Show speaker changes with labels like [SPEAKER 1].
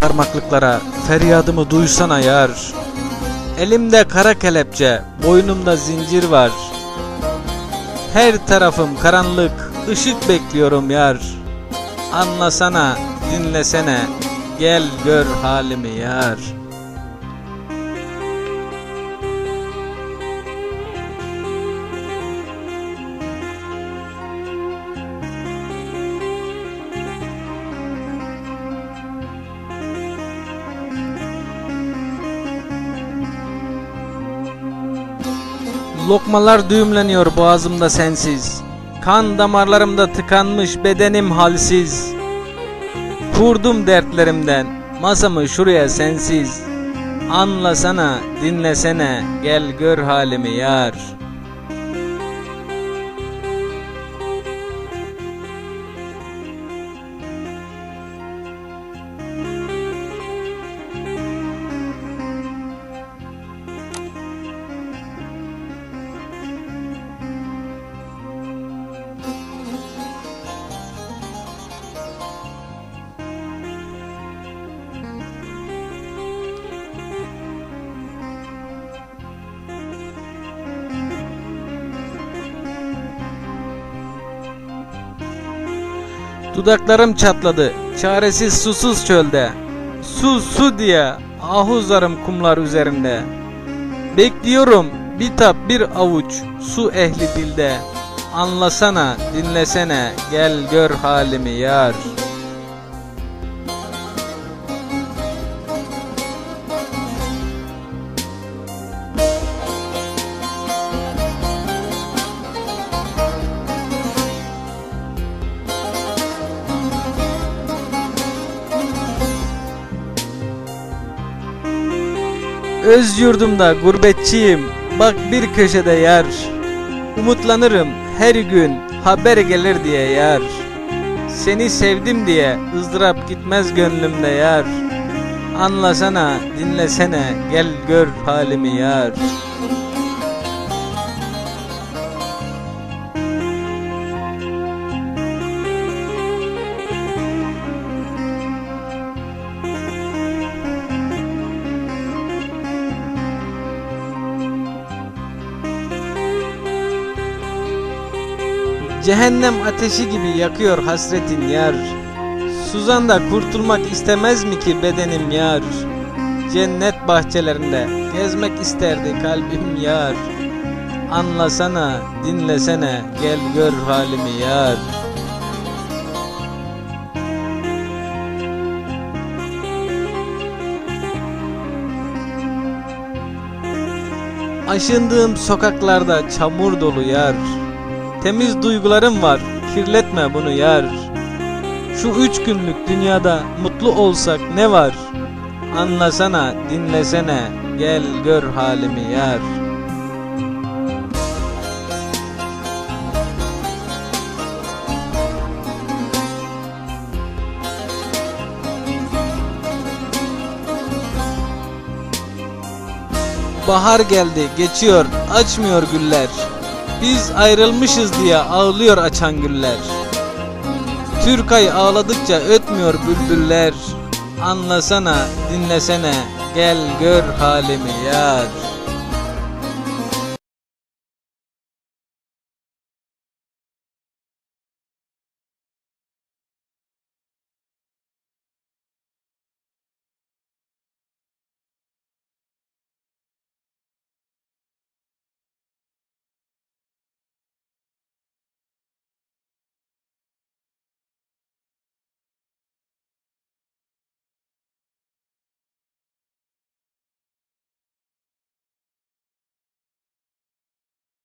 [SPEAKER 1] parmaklıklara feryadımı duysana yar. Elimde kara kelepçe, boynumda zincir var. Her tarafım karanlık, ışık bekliyorum yar. Anlasana, dinlesene, gel gör halimi yar. Lokmalar düğümleniyor boğazımda sensiz. Kan damarlarımda tıkanmış bedenim halsiz. Kurdum dertlerimden masamı şuraya sensiz. Anlasana, dinlesene, gel gör halimi yar. Dudaklarım çatladı, çaresiz susuz çölde. Su su diye ahuzlarım kumlar üzerinde. Bekliyorum bir tap bir avuç su ehli dilde. Anlasana, dinlesene, gel gör halimi yar. Öz yurdumda gurbetçiyim, bak bir köşede yer. Umutlanırım her gün haber gelir diye yar. Seni sevdim diye ızdırap gitmez gönlümde yar. Anlasana, dinlesene, gel gör halimi yar. Cehennem ateşi gibi yakıyor hasretin yar. Suzan da kurtulmak istemez mi ki bedenim yar? Cennet bahçelerinde gezmek isterdi kalbim yar. Anlasana, dinlesene, gel gör halimi yar. Aşındığım sokaklarda çamur dolu yar. Temiz duygularım var, kirletme bunu yar. Şu üç günlük dünyada mutlu olsak ne var? Anlasana, dinlesene, gel gör halimi yar. Bahar geldi, geçiyor, açmıyor güller. Biz ayrılmışız diye ağlıyor açan güller. Türkay ağladıkça ötmüyor bülbüller. Anlasana, dinlesene, gel gör halimi yar.